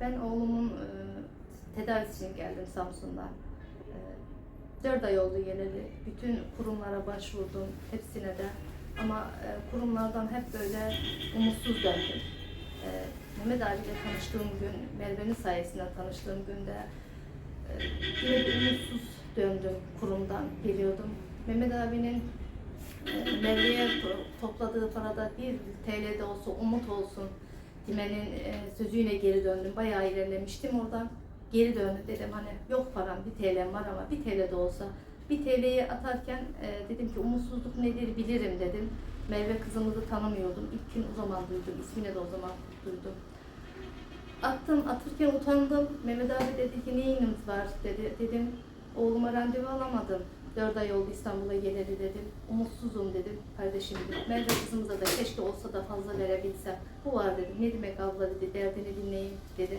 Ben oğlumun e, tedavisi için geldim Samsun'dan. E, 4 ay oldu geleli. Bütün kurumlara başvurdum, hepsine de. Ama e, kurumlardan hep böyle umutsuz döndüm. E, Mehmet abiyle tanıştığım gün, Merve'nin sayesinde tanıştığım günde e, umutsuz döndüm kurumdan geliyordum. Mehmet abinin e, Merve'ye to- topladığı parada bir TL de olsa umut olsun Dime'nin e, sözüyle geri döndüm. Bayağı ilerlemiştim oradan. Geri döndüm dedim hani yok param bir TL'm var ama bir TL de olsa bir TL'yi atarken e, dedim ki umutsuzluk nedir bilirim dedim. Merve kızımızı tanımıyordum. İlk gün o zaman duydum. İsmini de o zaman duydum. Attım, atırken utandım. Mehmet abi dedi ki neyiniz var dedi. Dedim oğluma randevu alamadım. Dört ay oldu İstanbul'a geleli dedim. Umutsuzum dedim kardeşim dedim. Merve kızımıza da keşke olsa da fazla verebilsem. Bu var dedim. Ne demek abla dedi. Derdini dinleyin dedi.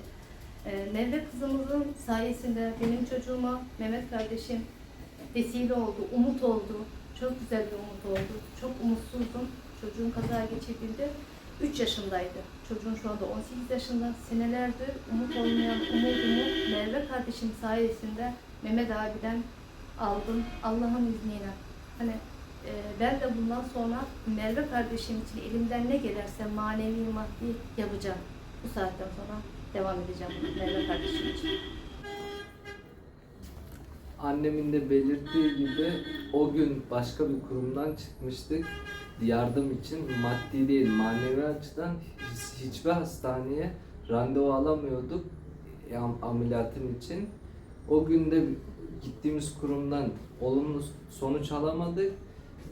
Ee, Merve kızımızın sayesinde benim çocuğuma Mehmet kardeşim vesile oldu, umut oldu. Çok güzel bir umut oldu. Çok umutsuzdum. Çocuğum kaza geçirdiğinde 3 yaşındaydı. Çocuğun şu anda 18 yaşında. Senelerdir umut olmayan umudumu Merve kardeşim sayesinde Mehmet abiden aldım. Allah'ın izniyle. Hani e, ben de bundan sonra Merve kardeşim için elimden ne gelirse manevi maddi yapacağım. Bu saatten sonra devam edeceğim Merve kardeşim için. Annemin de belirttiği gibi o gün başka bir kurumdan çıkmıştık. Yardım için maddi değil manevi açıdan hiç- hiçbir hastaneye randevu alamıyorduk am- ameliyatın için. O gün de gittiğimiz kurumdan olumlu sonuç alamadık.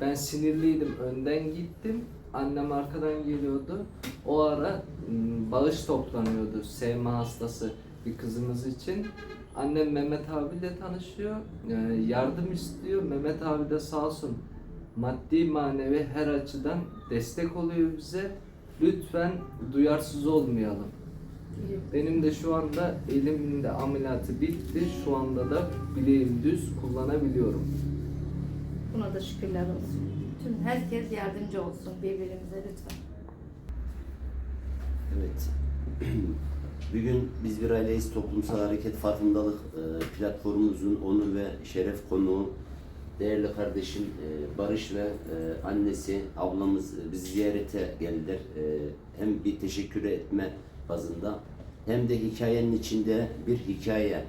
Ben sinirliydim, önden gittim. Annem arkadan geliyordu. O ara m, bağış toplanıyordu SMA hastası bir kızımız için. Annem Mehmet abiyle tanışıyor, e, yardım istiyor. Mehmet abi de sağ olsun maddi manevi her açıdan destek oluyor bize. Lütfen duyarsız olmayalım. Benim de şu anda elimde ameliyatı bitti. Şu anda da bileğim düz kullanabiliyorum. Buna da şükürler olsun. Tüm herkes yardımcı olsun birbirimize lütfen. Evet. Bugün Biz Bir Aileyiz Toplumsal Hareket Farkındalık e, platformumuzun onur ve şeref konuğu değerli kardeşim e, Barış ve e, annesi, ablamız bizi ziyarete geldiler. Hem bir teşekkür etme bazında hem de hikayenin içinde bir hikaye.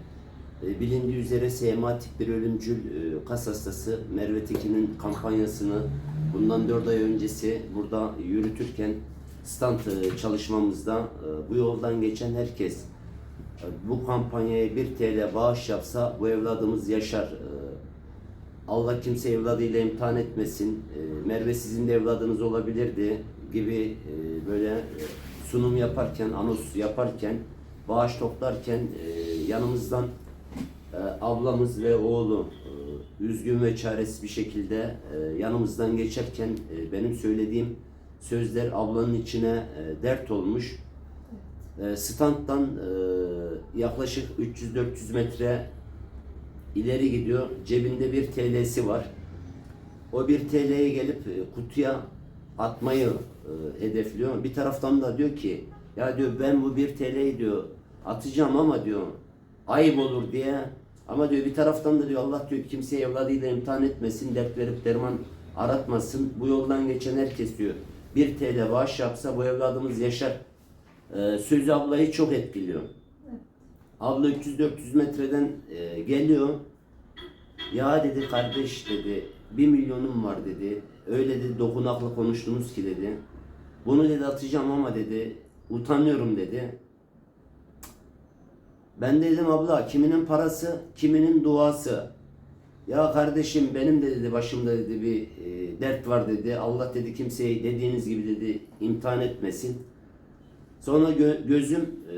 E, Bilindiği üzere SMA tip bir ölümcül e, kas hastası Merve Tekin'in kampanyasını bundan 4 ay öncesi burada yürütürken stand e, çalışmamızda bu yoldan geçen herkes bu kampanyaya 1 TL bağış yapsa bu evladımız yaşar. Allah kimse evladıyla imtihan etmesin. Merve sizin de evladınız olabilirdi gibi böyle sunum yaparken, anons yaparken, bağış toplarken e, yanımızdan e, ablamız ve oğlu e, üzgün ve çaresiz bir şekilde e, yanımızdan geçerken e, benim söylediğim sözler ablanın içine e, dert olmuş. E, standtan e, yaklaşık 300-400 metre ileri gidiyor. Cebinde bir TL'si var. O bir TL'ye gelip e, kutuya atmayı e, hedefliyor. Bir taraftan da diyor ki ya diyor ben bu bir TL'yi diyor atacağım ama diyor ayıp olur diye ama diyor bir taraftan da diyor Allah diyor kimseye evladıyla imtihan etmesin, dert verip derman aratmasın. Bu yoldan geçen herkes diyor bir TL bağış yapsa bu evladımız yaşar. Ee, sözü ablayı çok etkiliyor. Abla 300-400 metreden e, geliyor. Ya dedi kardeş dedi bir milyonum var dedi. Öyle dedi dokunaklı konuştunuz ki dedi. Bunu dedi atacağım ama dedi utanıyorum dedi. Ben de dedim abla kiminin parası kiminin duası. Ya kardeşim benim de dedi başımda dedi bir e, dert var dedi. Allah dedi kimseyi dediğiniz gibi dedi imtihan etmesin. Sonra gö- gözüm e,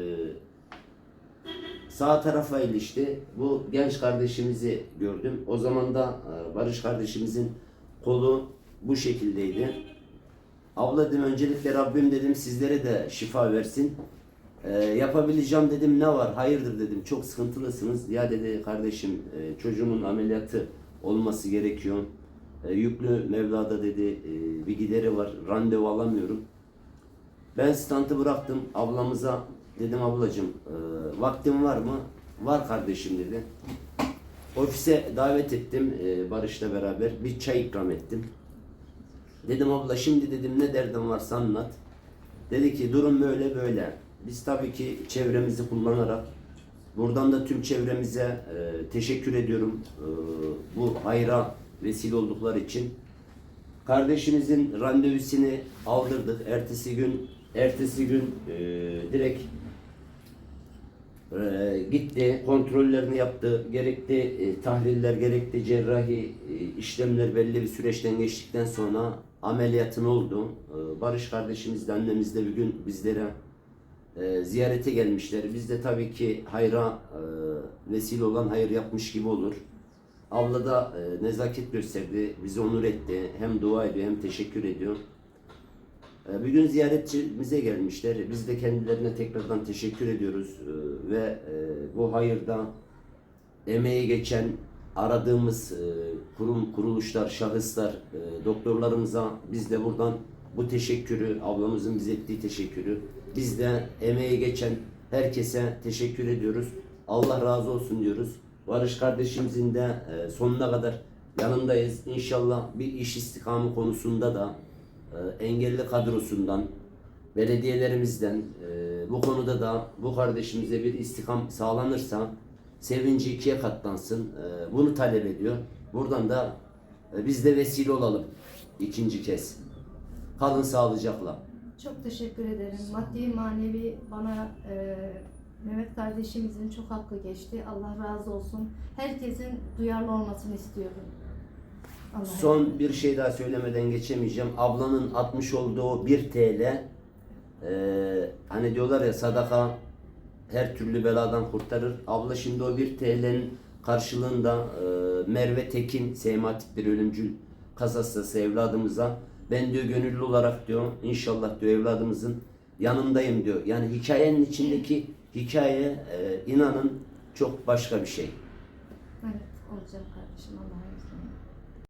sağ tarafa ilişti. Bu genç kardeşimizi gördüm. O zaman da e, Barış kardeşimizin kolu bu şekildeydi. Abla dedim öncelikle Rabbim dedim sizlere de şifa versin. E, yapabileceğim dedim ne var? Hayırdır dedim. Çok sıkıntılısınız. Ya dedi kardeşim e, çocuğumun ameliyatı olması gerekiyor. E, yüklü Mevla'da dedi e, bir gideri var. Randevu alamıyorum. Ben standı bıraktım. Ablamıza Dedim ablacığım e, vaktin var mı? Var kardeşim dedi. Ofise davet ettim e, Barış'la beraber. Bir çay ikram ettim. Dedim abla şimdi dedim ne derdin varsa anlat. Dedi ki durum böyle böyle. Biz tabii ki çevremizi kullanarak buradan da tüm çevremize e, teşekkür ediyorum. E, bu hayra vesile oldukları için. Kardeşimizin randevusunu aldırdık. Ertesi gün ertesi gün e, direkt e, gitti, kontrollerini yaptı. Gerekli e, tahliller, gerekli cerrahi e, işlemler belli bir süreçten geçtikten sonra ameliyatın oldu. E, Barış kardeşimiz de annemiz de bir gün bizlere e, ziyarete gelmişler. Biz de tabii ki hayra e, vesile olan hayır yapmış gibi olur. Abla da e, nezaket gösterdi, bizi onur etti. Hem dua ediyor hem teşekkür ediyor. E, Bir gün ziyaretçimize gelmişler. Biz de kendilerine tekrardan teşekkür ediyoruz. E, Ve e, bu hayırda emeği geçen aradığımız e, kurum, kuruluşlar, şahıslar, e, doktorlarımıza biz de buradan bu teşekkürü, ablamızın bize ettiği teşekkürü, biz de emeği geçen herkese teşekkür ediyoruz. Allah razı olsun diyoruz. Barış kardeşimizin de sonuna kadar yanındayız. İnşallah bir iş istikamı konusunda da engelli kadrosundan, belediyelerimizden e, bu konuda da bu kardeşimize bir istikam sağlanırsa sevinci ikiye katlansın. E, bunu talep ediyor. Buradan da e, biz de vesile olalım ikinci kez. Kalın sağlıcakla. Çok teşekkür ederim. Maddi manevi bana e, Mehmet kardeşimizin çok hakkı geçti. Allah razı olsun. Herkesin duyarlı olmasını istiyorum. Allah Son bir şey daha söylemeden geçemeyeceğim. Ablanın atmış olduğu 1 TL e, hani diyorlar ya sadaka her türlü beladan kurtarır. Abla şimdi o 1 TL'nin karşılığında e, Merve Tekin sematik bir ölümcül kasası evladımıza ben diyor gönüllü olarak diyor inşallah diyor evladımızın yanındayım diyor. Yani hikayenin içindeki hikaye e, inanın çok başka bir şey. Evet olacağım kardeşim Allah'a emanet.